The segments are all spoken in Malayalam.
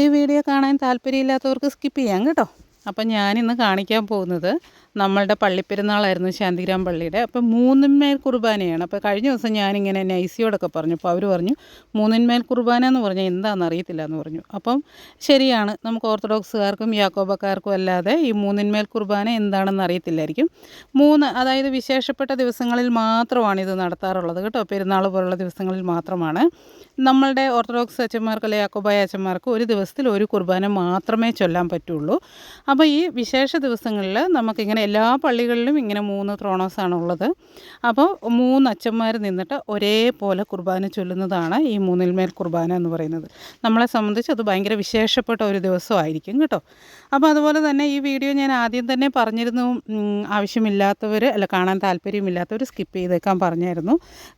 ഈ വീഡിയോ കാണാൻ താല്പര്യമില്ലാത്തവർക്ക് സ്കിപ്പ് ചെയ്യാം കേട്ടോ. അപ്പം ഞാനിന്ന് കാണിക്കാൻ പോകുന്നത് നമ്മളുടെ പള്ളിപ്പെരുന്നാളായിരുന്നു ശാന്തിഗ്രാം പള്ളിയുടെ. അപ്പം മൂന്നിന്മേൽ കുർബാനയാണ്. അപ്പോൾ കഴിഞ്ഞ ദിവസം ഞാനിങ്ങനെ നൈസിയോടൊക്കെ പറഞ്ഞു അപ്പോൾ അവർ പറഞ്ഞു മൂന്നിന്മേൽ കുർബാന എന്ന് പറഞ്ഞാൽ എന്താണെന്ന് അറിയത്തില്ല എന്ന് പറഞ്ഞു. അപ്പം ശരിയാണ് നമുക്ക് ഓർത്തഡോക്സുകാർക്കും യാക്കോബക്കാർക്കും അല്ലാതെ ഈ മൂന്നിന്മേൽ കുർബാന എന്താണെന്ന് അറിയത്തില്ലായിരിക്കും. മൂന്ന് അതായത് വിശേഷപ്പെട്ട ദിവസങ്ങളിൽ മാത്രമാണ് ഇത് നടത്താറുള്ളത് കേട്ടോ. പെരുന്നാൾ പോലുള്ള ദിവസങ്ങളിൽ മാത്രമാണ്. നമ്മളുടെ ഓർത്തഡോക്സ് അച്ഛന്മാർക്ക് അല്ലെങ്കിൽ യാക്കോബായ അച്ഛന്മാർക്ക് ഒരു ദിവസത്തിൽ ഒരു കുർബാന മാത്രമേ ചൊല്ലാൻ പറ്റുള്ളൂ. അപ്പോൾ ഈ വിശേഷ ദിവസങ്ങളിൽ നമുക്കിങ്ങനെ എല്ലാ പള്ളികളിലും ഇങ്ങനെ മൂന്ന് ത്രോണോസാണ് ഉള്ളത്. അപ്പോൾ മൂന്ന് അച്ഛന്മാർ നിന്നിട്ട് ഒരേപോലെ കുർബാന ചൊല്ലുന്നതാണ് ഈ മൂന്നിൽമേൽ കുർബാന എന്ന് പറയുന്നത്. നമ്മളെ സംബന്ധിച്ച് അത് ഭയങ്കര വിശേഷപ്പെട്ട ഒരു ദിവസമായിരിക്കും കേട്ടോ. അപ്പോൾ അതുപോലെ തന്നെ ഈ വീഡിയോ ഞാൻ ആദ്യം തന്നെ പറഞ്ഞിരുന്നു ആവശ്യമില്ലാത്തവർ അല്ല കാണാൻ താല്പര്യമില്ലാത്തവർ സ്കിപ്പ് ചെയ്തേക്കാൻ പറഞ്ഞായിരുന്നു.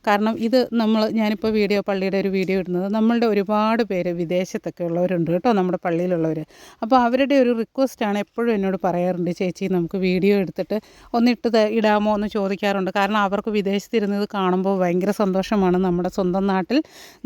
കാരണം ഇത് നമ്മൾ ഞാനിപ്പോൾ വീഡിയോ പള്ളിയുടെ ഒരു വീഡിയോ ഇടുന്നത് നമ്മളുടെ ഒരുപാട് പേര് വിദേശത്തൊക്കെ ഉള്ളവരുണ്ട് കേട്ടോ നമ്മുടെ പള്ളിയിലുള്ളവർ അപ്പോൾ അവരുടെ ഒരു റിക്വസ്റ്റാണ് എപ്പോഴും എന്നോട് പറയാറുണ്ട് ചേച്ചി നമുക്ക് വീഡിയോ എടുത്തിട്ട് ഒന്നിട്ട് ഇടാമോ എന്ന് ചോദിക്കാറുണ്ട്. കാരണം അവർക്ക് വിദേശത്തിരുന്നത് കാണുമ്പോൾ ഭയങ്കര സന്തോഷമാണ്. നമ്മുടെ സ്വന്തം നാട്ടിൽ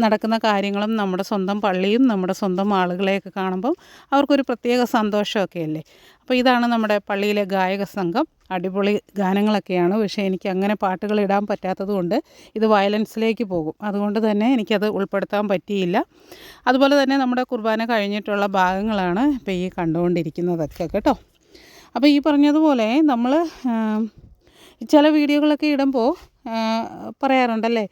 നടക്കുന്ന കാര്യങ്ങളും നമ്മുടെ സ്വന്തം പള്ളിയും നമ്മുടെ സ്വന്തം ആളുകളെയൊക്കെ കാണുമ്പോൾ അവർക്കൊരു പ്രത്യേക സന്തോഷമൊക്കെ അല്ലേ അപ്പോൾ ഇതാണ് നമ്മുടെ പള്ളിയിലെ ഗായക സംഘം. അടിപൊളി ഗാനങ്ങളൊക്കെയാണ്. പക്ഷേ എനിക്ക് അങ്ങനെ പാട്ടുകൾ ഇടാൻ പറ്റാത്തത് കൊണ്ട് ഇത് വയലൻസിലേക്ക് പോകും. അതുകൊണ്ട് തന്നെ എനിക്കത് ഉൾപ്പെടുത്താൻ പറ്റിയില്ല. അതുപോലെ തന്നെ നമ്മുടെ കുർബാന കഴിഞ്ഞിട്ടുള്ള ഭാഗങ്ങളാണ് ഇപ്പോൾ ഈ കണ്ടുകൊണ്ടിരിക്കുന്നതൊക്കെ കേട്ടോ. അപ്പോൾ ഈ പറഞ്ഞതുപോലെ നമ്മൾ ചില വീഡിയോകളൊക്കെ ഇടുമ്പോൾ പറയാറുണ്ടല്ലേ?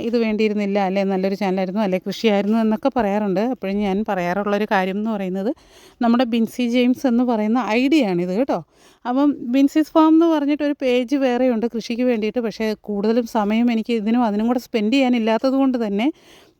ഇത് വേണ്ടിയിരുന്നില്ല അല്ലേ? നല്ലൊരു ചാനലായിരുന്നു അല്ലെ? കൃഷിയായിരുന്നു എന്നൊക്കെ പറയാറുണ്ട്. അപ്പോഴും ഞാൻ പറയാറുള്ളൊരു കാര്യം എന്ന് പറയുന്നത് നമ്മുടെ ബിൻസി ജെയിംസ് എന്ന് പറയുന്ന ഐഡിയ ആണിത് കേട്ടോ. അപ്പം ബിൻസിസ് ഫാം എന്ന് പറഞ്ഞിട്ട് ഒരു പേജ് വേറെയുണ്ട് കൃഷിക്ക് വേണ്ടിയിട്ട്. പക്ഷേ കൂടുതലും സമയം എനിക്ക് ഇതിനും അതിനും കൂടെ സ്പെൻഡ് ചെയ്യാനില്ലാത്തത് കൊണ്ട് തന്നെ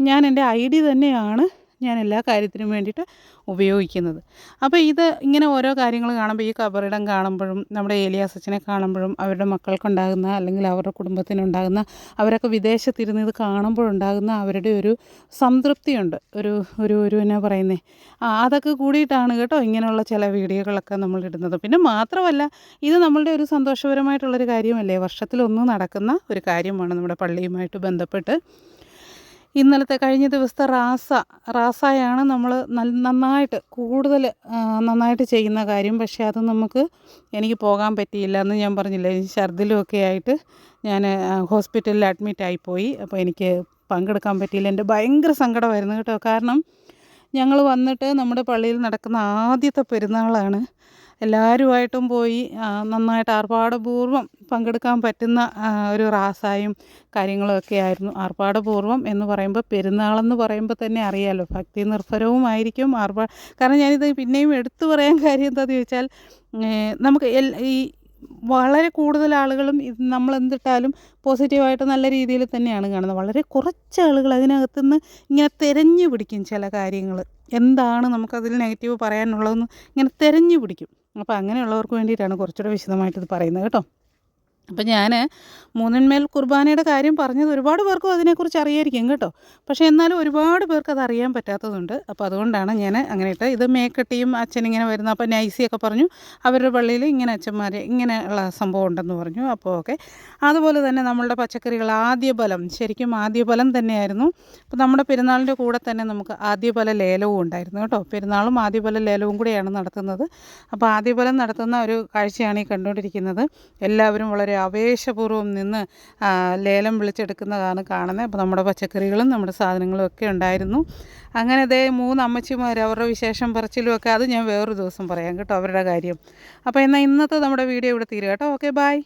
ഞാൻ എന്റെ ഐ ഡി തന്നെയാണ് ഞാൻ എല്ലാ കാര്യത്തിനും വേണ്ടിയിട്ട് ഉപയോഗിക്കുന്നത്. അപ്പോൾ ഇത് ഇങ്ങനെ ഓരോ കാര്യങ്ങൾ കാണുമ്പോൾ ഈ കബറിടം കാണുമ്പോഴും നമ്മുടെ ഏലിയാസ് അച്ഛനെ കാണുമ്പോഴും അവരുടെ മക്കൾക്കുണ്ടാകുന്ന അല്ലെങ്കിൽ അവരുടെ കുടുംബത്തിനുണ്ടാകുന്ന അവരൊക്കെ വിദേശത്തിരുന്ന് ഇത് കാണുമ്പോഴുണ്ടാകുന്ന അവരുടെ ഒരു സംതൃപ്തിയുണ്ട്. ഒരു ഒരു ഒരു എന്നാ പറയുന്നത് അതൊക്കെ കൂടിയിട്ടാണ് കേട്ടോ ഇങ്ങനെയുള്ള ചില വീഡിയോകളൊക്കെ നമ്മൾ ഇടുന്നത്. പിന്നെ മാത്രമല്ല ഇത് നമ്മളുടെ ഒരു സന്തോഷപരമായിട്ടുള്ളൊരു കാര്യമല്ലേ? വർഷത്തിലൊന്നും നടക്കുന്ന ഒരു കാര്യമാണ് നമ്മുടെ പള്ളിയുമായിട്ട് ബന്ധപ്പെട്ട്. ഇന്നലത്തെ കഴിഞ്ഞ ദിവസത്തെ റാസ റാസയാണ് നമ്മൾ നന്നായിട്ട് കൂടുതൽ നന്നായിട്ട് ചെയ്യുന്ന കാര്യം. പക്ഷേ അത് നമുക്ക് എനിക്ക് പോകാൻ പറ്റിയില്ല എന്ന് ഞാൻ പറഞ്ഞില്ല ഛർദിലുമൊക്കെ ആയിട്ട് ഞാൻ ഹോസ്പിറ്റലിൽ അഡ്മിറ്റ് ആയിപ്പോയി അപ്പോൾ എനിക്ക് പങ്കെടുക്കാൻ പറ്റിയില്ല. എന്റെ ഭയങ്കര സങ്കടമായിരുന്നു കേട്ടോ. കാരണം ഞങ്ങൾ വന്നിട്ട് നമ്മുടെ പള്ളിയിൽ നടക്കുന്ന ആദ്യത്തെ പെരുന്നാളാണ്. എല്ലാവരുമായിട്ടും പോയി നന്നായിട്ട് ആർഭാടപൂർവം പങ്കെടുക്കാൻ പറ്റുന്ന ഒരു റാസായും കാര്യങ്ങളൊക്കെ ആയിരുന്നു. ആർഭാടപൂർവം എന്ന് പറയുമ്പോൾ പെരുന്നാളെന്ന് പറയുമ്പോൾ തന്നെ അറിയാമല്ലോ ഭക്തി നിർഭരവുമായിരിക്കും ആർഭാ. കാരണം ഞാനിത് പിന്നെയും എടുത്തു പറയാൻ കാര്യം എന്താണെന്ന് ചോദിച്ചാൽ നമുക്ക് ഈ വളരെ കൂടുതൽ ആളുകളും ഇത് നമ്മൾ എന്തിട്ടാലും പോസിറ്റീവായിട്ട് നല്ല രീതിയിൽ തന്നെയാണ് കാണുന്നത്. വളരെ കുറച്ച് ആളുകൾ അതിനകത്തുനിന്ന് ഇങ്ങനെ തിരഞ്ഞു പിടിക്കും ചില കാര്യങ്ങൾ എന്താണ് നമുക്കതിൽ നെഗറ്റീവ് പറയാനുള്ളതെന്ന് ഇങ്ങനെ തിരഞ്ഞു പിടിക്കും. അപ്പോൾ അങ്ങനെയുള്ളവർക്ക് വേണ്ടിയിട്ടാണ് കുറച്ചുകൂടെ വിശദമായിട്ട് ഇത് പറയുന്നത് കേട്ടോ. അപ്പം ഞാൻ മൂന്നിന്മേൽ കുർബാനയുടെ കാര്യം പറഞ്ഞത് ഒരുപാട് പേർക്കും അതിനെക്കുറിച്ച് അറിയായിരിക്കും കേട്ടോ. പക്ഷേ എന്നാലും ഒരുപാട് പേർക്ക് അത് അറിയാൻ പറ്റാത്തതുണ്ട്. അപ്പോൾ അതുകൊണ്ടാണ് ഞാൻ അങ്ങനെ ഇട്ട് ഇത് മേക്കട്ടിയും അച്ഛനിങ്ങനെ വരുന്ന അപ്പോൾ നൈസിയൊക്കെ പറഞ്ഞു. അവരുടെ പള്ളിയിൽ ഇങ്ങനെ അച്ഛന്മാർ ഇങ്ങനെയുള്ള സംഭവം ഉണ്ടെന്ന് പറഞ്ഞു. അപ്പോൾ ഓക്കെ. അതുപോലെ തന്നെ നമ്മളുടെ പച്ചക്കറികൾ ആദ്യ ബലം ശരിക്കും ആദ്യ ബലം തന്നെയായിരുന്നു. അപ്പോൾ നമ്മുടെ പെരുന്നാളിന്റെ കൂടെ തന്നെ നമുക്ക് ആദ്യ ബല ലേലവും ഉണ്ടായിരുന്നു കേട്ടോ. പെരുന്നാളും ആദ്യ ബല ലേലവും കൂടെയാണ് നടത്തുന്നത്. അപ്പോൾ ആദ്യ ബലം നടത്തുന്ന ഒരു കാഴ്ചയാണ് ഈ കണ്ടുകൊണ്ടിരിക്കുന്നത്. എല്ലാവരും വളരെ ആവേശപൂർവം നിന്ന് ലേലം വിളിച്ചെടുക്കുന്നതാണ് കാണുന്നത്. അപ്പോൾ നമ്മുടെ പച്ചക്കറികളും നമ്മുടെ സാധനങ്ങളും ഒക്കെ ഉണ്ടായിരുന്നു. അങ്ങനെ അതേ മൂന്ന് അമ്മച്ചിമാർ അവരുടെ വിശേഷം പറച്ചിലും ഒക്കെ അത് ഞാൻ വേറൊരു ദിവസം പറയാം കേട്ടോ അവരുടെ കാര്യം. അപ്പോൾ എന്നാൽ ഇന്നത്തെ നമ്മുടെ വീഡിയോ ഇവിടെ തീരുക കേട്ടോ. Okay bye